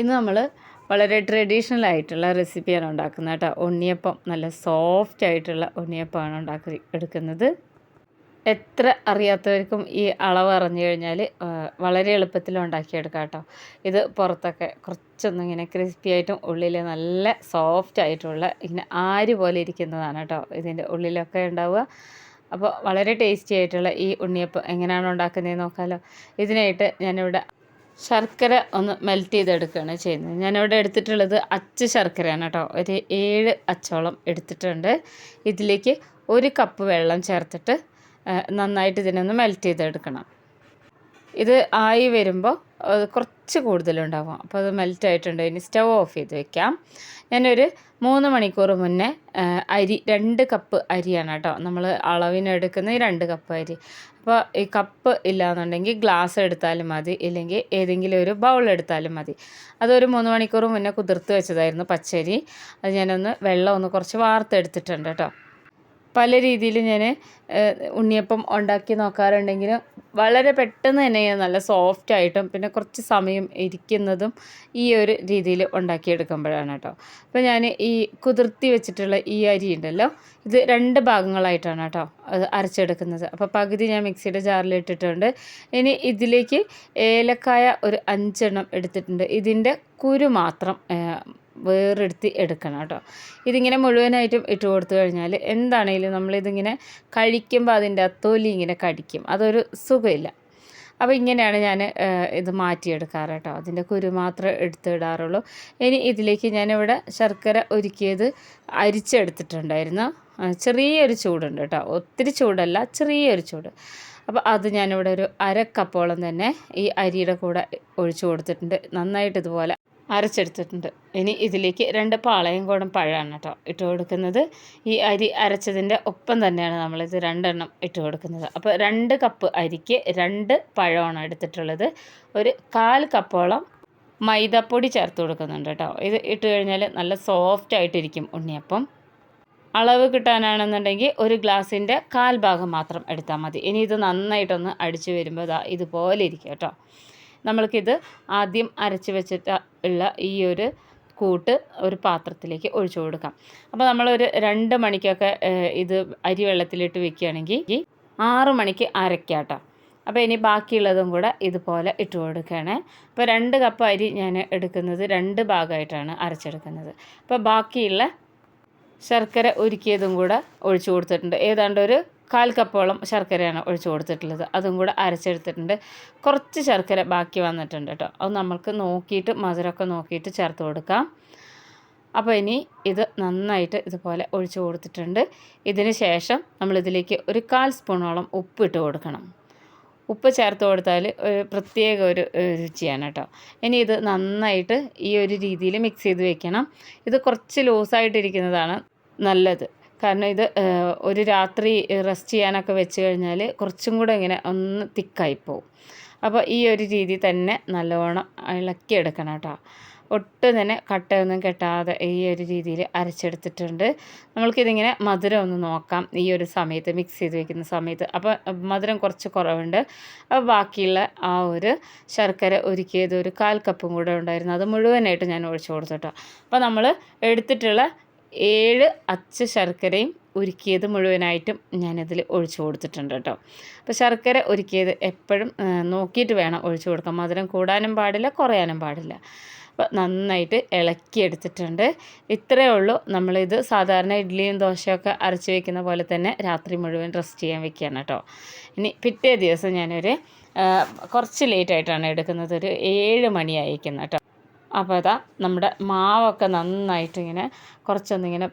ഇന്ന് നമ്മൾ വളരെ ട്രഡീഷണൽ ആയിട്ടുള്ള റെസിപ്പിയാണ് ഉണ്ടാക്കുന്നത് കേട്ടോ. ഉണ്ണിയപ്പം നല്ല സോഫ്റ്റ് ആയിട്ടുള്ള ഉണ്ണിയപ്പമാണ് ഉണ്ടാക്കി എടുക്കുന്നത്. എത്ര അറിയാത്തവർക്കും ഈ അളവ് അറിഞ്ഞു കഴിഞ്ഞാൽ വളരെ എളുപ്പത്തിൽ ഉണ്ടാക്കിയെടുക്കാം കേട്ടോ. ഇത് പുറത്തൊക്കെ കുറച്ചൊന്നും ഇങ്ങനെ ക്രിസ്പി ആയിട്ടും ഉള്ളിൽ നല്ല സോഫ്റ്റ് ആയിട്ടുള്ള ഇങ്ങനെ ആര് പോലെ ഇരിക്കുന്നതാണ് കേട്ടോ ഇതിന്റെ ഉള്ളിലൊക്കെ ഉണ്ടാവുക. അപ്പോൾ വളരെ ടേസ്റ്റി ആയിട്ടുള്ള ഈ ഉണ്ണിയപ്പം എങ്ങനെയാണ് ഉണ്ടാക്കുന്നതെന്ന് നോക്കാമല്ലോ ഇതിനായിട്ട് ഞാനിവിടെ ശർക്കര ഒന്ന് മെൽറ്റ് ചെയ്തെടുക്കുകയാണ് ചെയ്യുന്നത്. ഞാനിവിടെ എടുത്തിട്ടുള്ളത് അച്ച് ശർക്കരയാണ് കേട്ടോ. ഒരു ഏഴ് അച്ചോളം എടുത്തിട്ടുണ്ട്. ഇതിലേക്ക് ഒരു കപ്പ് വെള്ളം ചേർത്തിട്ട് നന്നായിട്ട് ഇതിനൊന്ന് മെൽറ്റ് ചെയ്തെടുക്കണം. ഇത് ആയി വരുമ്പോൾ കുറച്ച് കൂടുതലുണ്ടാവും. അപ്പോൾ അത് മെൽറ്റ് ആയിട്ടുണ്ട് ഇനി സ്റ്റവ് ഓഫ് ചെയ്ത് വെക്കാം. ഞാനൊരു മൂന്ന് മണിക്കൂർ മുന്നേ അരി രണ്ട് കപ്പ് അരിയാണ് കേട്ടോ. നമ്മൾ അളവിനെടുക്കുന്ന ഈ രണ്ട് കപ്പ് അരി. അപ്പോൾ ഈ കപ്പ് ഇല്ലാന്നുണ്ടെങ്കിൽ ഗ്ലാസ് എടുത്താലും മതി. ഇല്ലെങ്കിൽ ഏതെങ്കിലും ഒരു ബൗൾ എടുത്താലും മതി. അതൊരു മൂന്ന് മണിക്കൂർ മുന്നേ കുതിർത്ത് വെച്ചതായിരുന്നു പച്ചരി. അത് ഞാനൊന്ന് വെള്ളം ഒന്ന് കുറച്ച് വാർത്തെടുത്തിട്ടുണ്ട് കേട്ടോ. പല രീതിയിൽ ഞാൻ ഉണ്ണിയപ്പം ഉണ്ടാക്കി നോക്കാറുണ്ടെങ്കിലും വളരെ പെട്ടെന്ന് തന്നെ നല്ല സോഫ്റ്റ് ആയിട്ടും പിന്നെ കുറച്ച് സമയം ഇരിക്കുന്നതും ഈ ഒരു രീതിയിൽ ഉണ്ടാക്കിയെടുക്കുമ്പോഴാണ് കേട്ടോ. അപ്പോൾ ഞാൻ ഈ കുതിർത്തി വെച്ചിട്ടുള്ള ഈ അരി ഉണ്ടല്ലോ ഇത് രണ്ട് ഭാഗങ്ങളായിട്ടാണ് കേട്ടോ അത് അരച്ചെടുക്കുന്നത്. അപ്പോൾ പകുതി ഞാൻ മിക്സിയുടെ ജാറിൽ ഇട്ടിട്ടുണ്ട്. ഇനി ഇതിലേക്ക് ഏലക്കായ ഒരു അഞ്ചെണ്ണം എടുത്തിട്ടുണ്ട്. ഇതിന്റെ കുരു മാത്രം വേറെടുത്ത് എടുക്കണം കേട്ടോ. ഇതിങ്ങനെ മുഴുവനായിട്ടും ഇട്ട് കൊടുത്തു കഴിഞ്ഞാൽ എന്താണെങ്കിലും നമ്മളിതിങ്ങനെ കഴിക്കുമ്പോൾ അതിന്റെ അത്തോലി ഇങ്ങനെ കടിക്കും. അതൊരു സുഖമില്ല. അപ്പോൾ ഇങ്ങനെയാണ് ഞാൻ ഇത് മാറ്റിയെടുക്കാറ് കേട്ടോ. അതിന്റെ കുരു മാത്രമേ എടുത്തിടാറുള്ളൂ. ഇനി ഇതിലേക്ക് ഞാനിവിടെ ശർക്കര ഒരുക്കിയത് അരിച്ചെടുത്തിട്ടുണ്ടായിരുന്നു. ചെറിയൊരു ചൂടുണ്ട് കേട്ടോ. ഒത്തിരി ചൂടല്ല ചെറിയൊരു ചൂട്. അപ്പോൾ അത് ഞാനിവിടെ ഒരു അര കപ്പോളം തന്നെ ഈ അരിയുടെ കൂടെ ഒഴിച്ചു കൊടുത്തിട്ടുണ്ട്. നന്നായിട്ട് ഇതുപോലെ അരച്ചെടുത്തിട്ടുണ്ട്. ഇനി ഇതിലേക്ക് രണ്ട് പാളയും കൂടം പഴമാണ് കേട്ടോ ഇട്ട് കൊടുക്കുന്നത്. ഈ അരി അരച്ചതിന്റെ ഒപ്പം തന്നെയാണ് നമ്മളിത് രണ്ടെണ്ണം ഇട്ട് കൊടുക്കുന്നത്. അപ്പോൾ രണ്ട് കപ്പ് അരിക്ക് രണ്ട് പഴമാണ് എടുത്തിട്ടുള്ളത്. ഒരു കാൽ കപ്പോളം മൈദപ്പൊടി ചേർത്ത് കൊടുക്കുന്നുണ്ട് കേട്ടോ. ഇത് ഇട്ട് കഴിഞ്ഞാൽ നല്ല സോഫ്റ്റ് ആയിട്ടിരിക്കും ഉണ്ണിയപ്പം. അളവ് കിട്ടാനാണെന്നുണ്ടെങ്കിൽ ഒരു ഗ്ലാസിന്റെ കാൽ ഭാഗം മാത്രം എടുത്താൽ മതി. ഇനി ഇത് നന്നായിട്ടൊന്ന് അടിച്ചു വരുമ്പോൾ ഇതുപോലെ ഇരിക്കും കേട്ടോ. നമ്മൾക്കിത് ആദ്യം അരച്ച് വെച്ചിട്ട് ഉള്ള ഈ ഒരു കൂട്ട് ഒരു പാത്രത്തിലേക്ക് ഒഴിച്ചു കൊടുക്കാം. അപ്പോൾ നമ്മളൊരു രണ്ട് മണിക്കൊക്കെ ഇത് അരി വെള്ളത്തിലിട്ട് വെക്കുകയാണെങ്കിൽ ആറ് മണിക്ക് അരയ്ക്കാട്ടോ. അപ്പോൾ ഇനി ബാക്കിയുള്ളതും കൂടെ ഇതുപോലെ ഇട്ട് കൊടുക്കുകയാണേ. അപ്പോൾ രണ്ട് കപ്പ് അരി ഞാൻ എടുക്കുന്നത് രണ്ട് ഭാഗമായിട്ടാണ് അരച്ചെടുക്കുന്നത്. അപ്പോൾ ബാക്കിയുള്ള ശർക്കര ഉരുക്കിയതും കൂടെ ഒഴിച്ചു കൊടുത്തിട്ടുണ്ട്. ഏതാണ്ട് ഒരു കാൽ കപ്പോളം ശർക്കരയാണ് ഒഴിച്ചു കൊടുത്തിട്ടുള്ളത്. അതും കൂടെ അരച്ചെടുത്തിട്ടുണ്ട്. കുറച്ച് ശർക്കര ബാക്കി വന്നിട്ടുണ്ട് കേട്ടോ. അത് നമ്മൾക്ക് നോക്കിയിട്ട് മധുരമൊക്കെ നോക്കിയിട്ട് ചേർത്ത് കൊടുക്കാം. അപ്പോൾ ഇനി ഇത് നന്നായിട്ട് ഇതുപോലെ ഒഴിച്ചു കൊടുത്തിട്ടുണ്ട്. ഇതിന് ശേഷം നമ്മളിതിലേക്ക് ഒരു കാൽ സ്പൂണോളം ഉപ്പ് ഇട്ട് കൊടുക്കണം. ഉപ്പ് ചേർത്ത് കൊടുത്താൽ ഒരു പ്രത്യേക ഒരു രുചിയാണ് കേട്ടോ. ഇനി ഇത് നന്നായിട്ട് ഈ ഒരു രീതിയിൽ മിക്സ് ചെയ്ത് വെക്കണം. ഇത് കുറച്ച് ലൂസായിട്ടിരിക്കുന്നതാണ് നല്ലത്. കാരണം ഇത് ഒരു രാത്രി റെസ്റ്റ് ചെയ്യാനൊക്കെ വെച്ച് കഴിഞ്ഞാൽ കുറച്ചും കൂടെ ഇങ്ങനെ ഒന്ന് തിക്കായി പോകും അപ്പോൾ ഈ ഒരു രീതി തന്നെ നല്ലവണ്ണം ഇളക്കിയെടുക്കണം കേട്ടോ. ഒട്ടും തന്നെ കട്ടയൊന്നും കെട്ടാതെ ഈ ഒരു രീതിയിൽ അരച്ചെടുത്തിട്ടുണ്ട്. നമ്മൾക്കിതിങ്ങനെ മധുരം ഒന്ന് നോക്കാം ഈ ഒരു സമയത്ത് മിക്സ് ചെയ്ത് വെക്കുന്ന സമയത്ത്. അപ്പോൾ മധുരം കുറച്ച് കുറവുണ്ട്. അപ്പോൾ ബാക്കിയുള്ള ആ ഒരു ശർക്കര ഒരുക്കിയത് ഒരു കാൽ കപ്പും കൂടെ ഉണ്ടായിരുന്നു. അത് മുഴുവനായിട്ട് ഞാൻ ഒഴിച്ചു കൊടുത്തിട്ടോ അപ്പോൾ നമ്മൾ എടുത്തിട്ടുള്ള ഏഴ് അച്ച ശർക്കരയും ഉരുക്കിയത് മുഴുവനായിട്ടും ഞാനിതിൽ ഒഴിച്ചു കൊടുത്തിട്ടുണ്ട് കേട്ടോ. അപ്പോൾ ശർക്കര ഉരുക്കിയത് എപ്പോഴും നോക്കിയിട്ട് വേണം ഒഴിച്ചു കൊടുക്കാൻ. മധുരം കൂടാനും പാടില്ല കുറയാനും പാടില്ല. അപ്പോൾ നന്നായിട്ട് ഇളക്കിയെടുത്തിട്ടുണ്ട് ഇത്രയേ ഉള്ളൂ. നമ്മളിത് സാധാരണ ഇഡ്ഡലിയും ദോശയൊക്കെ അരച്ച് വെക്കുന്ന പോലെ തന്നെ രാത്രി മുഴുവൻ റെസ്റ്റ് ചെയ്യാൻ വെക്കുകയാണ് കേട്ടോ. ഇനി പിറ്റേ ദിവസം ഞാനൊരു കുറച്ച് ലേറ്റായിട്ടാണ് എടുക്കുന്നത്. ഒരു ഏഴ് മണിയായിരിക്കുന്നത് കേട്ടോ. അപ്പോൾ അതാ നമ്മുടെ മാവൊക്കെ നന്നായിട്ട് ഇങ്ങനെ കുറച്ചൊന്നിങ്ങനെ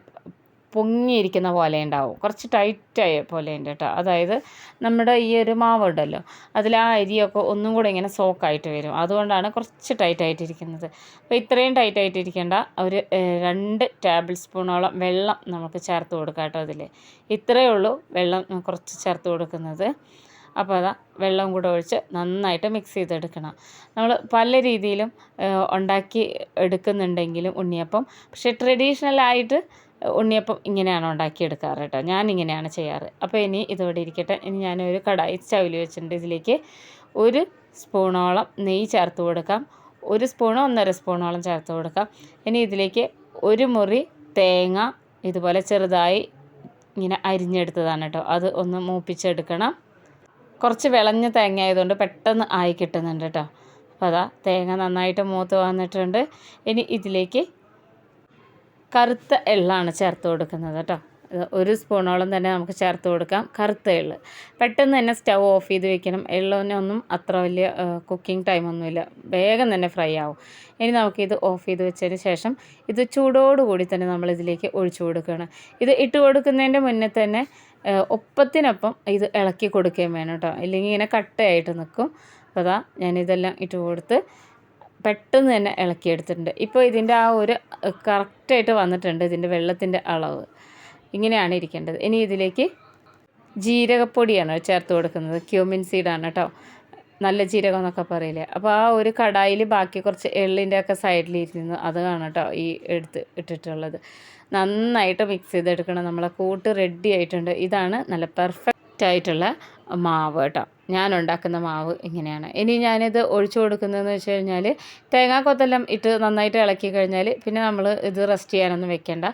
പൊങ്ങിയിരിക്കുന്ന പോലെ ഉണ്ടാവും. കുറച്ച് ടൈറ്റായ പോലെ ഉണ്ട് കേട്ടോ. അതായത് നമ്മുടെ ഈ ഒരു മാവ് ഉണ്ടല്ലോ അതിൽ ആ അരിയൊക്കെ ഒന്നും കൂടെ ഇങ്ങനെ സോക്കായിട്ട് വരും. അതുകൊണ്ടാണ് കുറച്ച് ടൈറ്റായിട്ടിരിക്കുന്നത് അപ്പോൾ ഇത്രയും ടൈറ്റായിട്ടിരിക്കേണ്ട ഒരു രണ്ട് ടേബിൾ സ്പൂണോളം വെള്ളം നമുക്ക് ചേർത്ത് കൊടുക്കാം കേട്ടോ അതിൽ ഇത്രയേ ഉള്ളൂ വെള്ളം കുറച്ച് ചേർത്ത് കൊടുക്കുന്നത്. അപ്പോൾ അതാ വെള്ളം കൂടെ ഒഴിച്ച് നന്നായിട്ട് മിക്സ് ചെയ്തെടുക്കണം. നമ്മൾ പല രീതിയിലും ഉണ്ടാക്കി എടുക്കുന്നുണ്ടെങ്കിലും ഉണ്ണിയപ്പം പക്ഷേ ട്രഡീഷണലായിട്ട് ഉണ്ണിയപ്പം ഇങ്ങനെയാണ് ഉണ്ടാക്കിയെടുക്കാറ് കേട്ടോ. ഞാൻ ഇങ്ങനെയാണ് ചെയ്യാറ്. അപ്പോൾ ഇനി ഇതോടെ ഇരിക്കട്ടെ. ഇനി ഞാനൊരു കടായി ചവിൽ വെച്ചിട്ടുണ്ട്. ഇതിലേക്ക് ഒരു സ്പൂണോളം നെയ്യ് ചേർത്ത് കൊടുക്കാം. ഒരു സ്പൂണോ ഒന്നര സ്പൂണോളം ചേർത്ത് കൊടുക്കാം. ഇനി ഇതിലേക്ക് ഒരു മുറി തേങ്ങ ഇതുപോലെ ചെറുതായി ഇങ്ങനെ അരിഞ്ഞെടുത്തതാണ് കേട്ടോ. അത് ഒന്ന് മൂപ്പിച്ചെടുക്കണം. കുറച്ച് വിളഞ്ഞ തേങ്ങ ആയതുകൊണ്ട് പെട്ടെന്ന് ആയി കിട്ടുന്നുണ്ട് കേട്ടോ അപ്പോൾ അതാ തേങ്ങ നന്നായിട്ട് മൂത്ത് വന്നിട്ടുണ്ട്. ഇനി ഇതിലേക്ക് കറുത്ത എള്ളാണ് ചേർത്ത് കൊടുക്കുന്നത് കേട്ടോ ഒരു സ്പൂണോളം തന്നെ നമുക്ക് ചേർത്ത് കൊടുക്കാം. കറുത്ത എള്ള്. പെട്ടെന്ന് തന്നെ സ്റ്റൗ ഓഫ് ചെയ്ത് വെക്കണം. എള്ളൊന്നും അത്ര വലിയ കുക്കിംഗ് ടൈമൊന്നുമില്ല വേഗം തന്നെ ഫ്രൈ ആവും. ഇനി നമുക്കിത് ഓഫ് ചെയ്ത് വെച്ചതിന് ശേഷം ഇത് ചൂടോടുകൂടി തന്നെ നമ്മളിതിലേക്ക് ഒഴിച്ചു കൊടുക്കുകയാണ്. ഇത് ഇട്ട് കൊടുക്കുന്നതിന്റെ മുന്നേ തന്നെ ഒപ്പത്തിനൊപ്പം ഇത് ഇളക്കി കൊടുക്കുകയും വേണം കേട്ടോ. ഇല്ലെങ്കിൽ ഇങ്ങനെ കട്ടയായിട്ട് നിൽക്കും. അപ്പോൾ അതാ ഞാനിതെല്ലാം ഇട്ട് കൊടുത്ത് പെട്ടെന്ന് തന്നെ ഇളക്കിയെടുത്തിട്ടുണ്ട് ഇപ്പോൾ ഇതിന്റെ ആ ഒരു കറക്റ്റായിട്ട് വന്നിട്ടുണ്ട് ഇതിന്റെ വെള്ളത്തിന്റെ അളവ്. ഇങ്ങനെയാണ് ഇരിക്കേണ്ടത്. ഇനി ഇതിലേക്ക് ജീരകപ്പൊടിയാണ് ചേർത്ത് കൊടുക്കുന്നത്. ക്യൂമിൻ സീഡാണ് കേട്ടോ. നല്ല ജീരകം എന്നൊക്കെ പറയില്ലേ? അപ്പോൾ ആ ഒരു കടായിൽ ബാക്കി കുറച്ച് എള്ളിന്റെ ഒക്കെ സൈഡിലിരുന്നു അതാണ് കേട്ടോ ഈ എടുത്ത് ഇട്ടിട്ടുള്ളത്. നന്നായിട്ട് മിക്സ് ചെയ്തെടുക്കണം. നമ്മളെ കൂട്ട് റെഡി ആയിട്ടുണ്ട്. ഇതാണ് നല്ല പെർഫെക്റ്റ് ആയിട്ടുള്ള മാവ് കേട്ടോ. ഞാൻ ഉണ്ടാക്കുന്ന മാവ് ഇങ്ങനെയാണ്. ഇനി ഞാനിത് ഒഴിച്ചു കൊടുക്കുന്നതെന്ന് വെച്ച് കഴിഞ്ഞാൽ തേങ്ങാക്കൊത്തെല്ലാം ഇട്ട് നന്നായിട്ട് ഇളക്കി കഴിഞ്ഞാൽ പിന്നെ നമ്മൾ ഇത് റെസ്റ്റ് ചെയ്യാനൊന്നും വെക്കേണ്ട.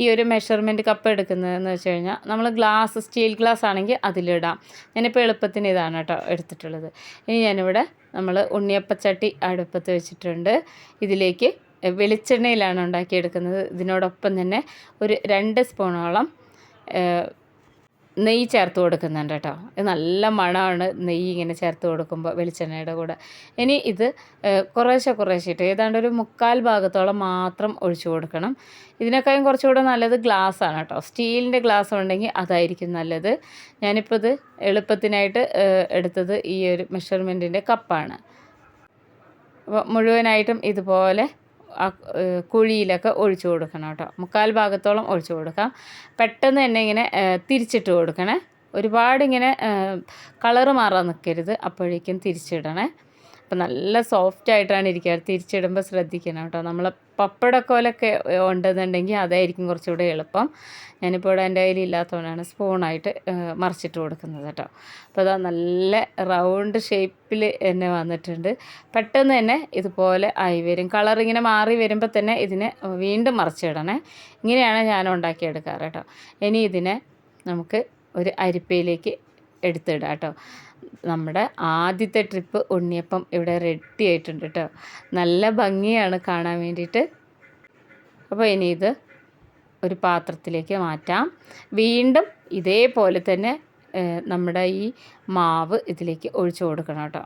ഈ ഒരു മെഷർമെന്റ് കപ്പ് എടുക്കുന്നതെന്ന് വെച്ച് കഴിഞ്ഞാൽ നമ്മൾ ഗ്ലാസ് സ്റ്റീൽ ഗ്ലാസ് ആണെങ്കിൽ അതിലിടാം. ഞാനിപ്പോൾ എളുപ്പത്തിന് ഇതാണ് കേട്ടോ എടുത്തിട്ടുള്ളത്. ഇനി ഞാനിവിടെ നമ്മൾ ഉണ്ണിയപ്പച്ചട്ടി അടുപ്പത്ത് വെച്ചിട്ടുണ്ട്. ഇതിലേക്ക് വെളിച്ചെണ്ണയിലാണ് ഉണ്ടാക്കിയെടുക്കുന്നത്. ഇതിനോടൊപ്പം തന്നെ ഒരു രണ്ട് സ്പൂണോളം നെയ്യ് ചേർത്ത് കൊടുക്കുന്നുണ്ട് കേട്ടോ. ഇത് നല്ല മണമാണ് നെയ്യ് ഇങ്ങനെ ചേർത്ത് കൊടുക്കുമ്പോൾ വെളിച്ചെണ്ണയുടെ കൂടെ. ഇനി ഇത് കുറേശ്ശെ കുറേശ്ശിട്ട് ഏതാണ്ട് ഒരു മുക്കാൽ ഭാഗത്തോളം മാത്രം ഒഴിച്ചു കൊടുക്കണം. ഇതിനേക്കാളും കുറച്ചുകൂടെ നല്ലത് ഗ്ലാസ്സാണ് കേട്ടോ. സ്റ്റീലിന്റെ ഗ്ലാസ് ഉണ്ടെങ്കിൽ അതായിരിക്കും നല്ലത്. ഞാനിപ്പോൾ ഇത് എളുപ്പത്തിനായിട്ട് എടുത്തത് ഈ ഒരു മെഷർമെന്റിന്റെ കപ്പാണ്. അപ്പോൾ മുഴുവനായിട്ടും ഇതുപോലെ ആ കുഴിയിലൊക്കെ ഒഴിച്ചു കൊടുക്കണം കേട്ടോ. മുക്കാൽ ഭാഗത്തോളം ഒഴിച്ചു കൊടുക്കാം. പെട്ടെന്ന് തന്നെ ഇങ്ങനെ തിരിച്ചിട്ട് കൊടുക്കണേ. ഒരുപാട് ഇങ്ങനെ കളറ് മാറാൻ നിൽക്കരുത് അപ്പോഴേക്കും തിരിച്ചിടണേ. അപ്പം നല്ല സോഫ്റ്റ് ആയിട്ടാണ് ഇരിക്കുക. തിരിച്ചിടുമ്പോൾ ശ്രദ്ധിക്കണം കേട്ടോ. നമ്മൾ പപ്പടക്കോലൊക്കെ ഉണ്ടെന്നുണ്ടെങ്കിൽ അതായിരിക്കും കുറച്ചുകൂടെ എളുപ്പം. ഞാനിപ്പോൾ ഇവിടെ എന്റെ കയ്യിൽ ഇല്ലാത്തതുകൊണ്ടാണ് സ്പൂണായിട്ട് മറിച്ചിട്ട് കൊടുക്കുന്നത് കേട്ടോ. അപ്പോൾ അതാ നല്ല റൗണ്ട് ഷേപ്പിൽ തന്നെ വന്നിട്ടുണ്ട്. പെട്ടെന്ന് തന്നെ ഇതുപോലെ ആയി വരും. കളർ ഇങ്ങനെ മാറി വരുമ്പോൾ തന്നെ ഇതിനെ വീണ്ടും മറിച്ചിടണേ ഇങ്ങനെയാണ് ഞാൻ ഉണ്ടാക്കിയെടുക്കാറ് കേട്ടോ. ഇനി ഇതിനെ നമുക്ക് ഒരു അരിപ്പയിലേക്ക് എടുത്തിടാം കേട്ടോ. നമ്മുടെ ആദ്യത്തെ ട്രിപ്പ് ഉണ്ണിയപ്പം ഇവിടെ റെഡി ആയിട്ടുണ്ട് കേട്ടോ നല്ല ഭംഗിയാണ് കാണാൻ വേണ്ടിയിട്ട്. അപ്പോൾ ഇനി ഇത് ഒരു പാത്രത്തിലേക്ക് മാറ്റാം. വീണ്ടും ഇതേപോലെ തന്നെ നമ്മുടെ ഈ മാവ് ഇതിലേക്ക് ഒഴിച്ചു കൊടുക്കണം കേട്ടോ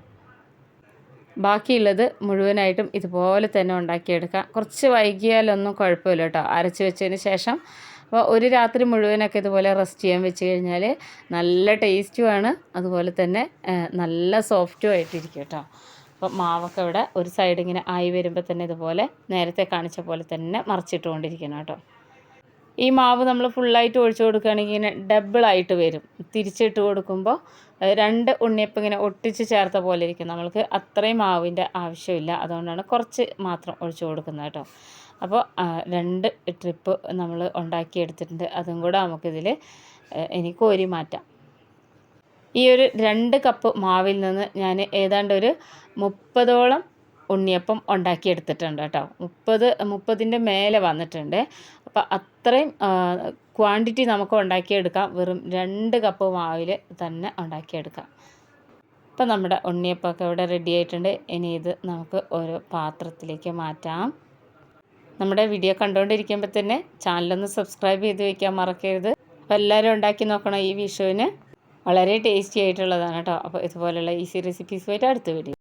ബാക്കിയുള്ളത് മുഴുവനായിട്ടും ഇതുപോലെ തന്നെ ഉണ്ടാക്കിയെടുക്കാം. കുറച്ച് വൈകിയാലൊന്നും കുഴപ്പമില്ല കേട്ടോ അരച്ച് വെച്ചതിന് ശേഷം അപ്പോൾ ഒരു രാത്രി മുഴുവനൊക്കെ ഇതുപോലെ റെസ്റ്റ് ചെയ്യാൻ വെച്ച് കഴിഞ്ഞാൽ നല്ല ടേസ്റ്റുമാണ്. അതുപോലെ തന്നെ നല്ല സോഫ്റ്റും ആയിട്ടിരിക്കും കേട്ടോ. അപ്പോൾ മാവൊക്കെ ഇവിടെ ഒരു സൈഡ് ഇങ്ങനെ ആയി വരുമ്പോൾ തന്നെ ഇതുപോലെ നേരത്തെ കാണിച്ച പോലെ തന്നെ മറിച്ചിട്ടുകൊണ്ടിരിക്കണം കേട്ടോ. ഈ മാവ് നമ്മൾ ഫുള്ളായിട്ട് ഒഴിച്ചു കൊടുക്കുകയാണെങ്കിൽ ഇങ്ങനെ ഡബിളായിട്ട് വരും. തിരിച്ചിട്ട് കൊടുക്കുമ്പോൾ രണ്ട് ഉണ്ണിയപ്പം ഇങ്ങനെ ഒട്ടിച്ച് ചേർത്ത പോലെ ഇരിക്കും. നമ്മൾക്ക് അത്രയും മാവിന്റെ ആവശ്യമില്ല. അതുകൊണ്ടാണ് കുറച്ച് മാത്രം ഒഴിച്ചു കൊടുക്കുന്നത് കേട്ടോ. അപ്പോൾ രണ്ട് ട്രിപ്പ് നമ്മൾ ഉണ്ടാക്കിയെടുത്തിട്ടുണ്ട്. അതും കൂടെ നമുക്കിതിൽ ഇനി കോരി മാറ്റാം. ഈ ഒരു രണ്ട് കപ്പ് മാവിൽ നിന്ന് ഞാൻ ഏതാണ്ട് ഒരു മുപ്പതോളം ഉണ്ണിയപ്പം ഉണ്ടാക്കിയെടുത്തിട്ടുണ്ട് കേട്ടോ. മുപ്പത് മുപ്പതിന്റെ മേലെ വന്നിട്ടുണ്ട്. അപ്പോൾ അത്രയും ക്വാണ്ടിറ്റി നമുക്ക് ഉണ്ടാക്കിയെടുക്കാം. വെറും രണ്ട് കപ്പ് മാവിൽ തന്നെ ഉണ്ടാക്കിയെടുക്കാം. ഇപ്പം നമ്മുടെ ഉണ്ണിയപ്പമൊക്കെ ഇവിടെ റെഡി ആയിട്ടുണ്ട്. ഇനി ഇത് നമുക്ക് ഒരു പാത്രത്തിലേക്ക് മാറ്റാം. നമ്മുടെ വീഡിയോ കണ്ടുകൊണ്ടിരിക്കുമ്പോൾ തന്നെ ചാനലൊന്ന് സബ്സ്ക്രൈബ് ചെയ്ത് വയ്ക്കാൻ മറക്കരുത്. അപ്പോൾ എല്ലാവരും ഉണ്ടാക്കി നോക്കണം ഈ വിഷുവിന്. വളരെ ടേസ്റ്റി ആയിട്ടുള്ളതാണ് കേട്ടോ. അപ്പോൾ ഇതുപോലെയുള്ള ഈസി റെസിപ്പീസുമായിട്ട് അടുത്ത വീഡിയോ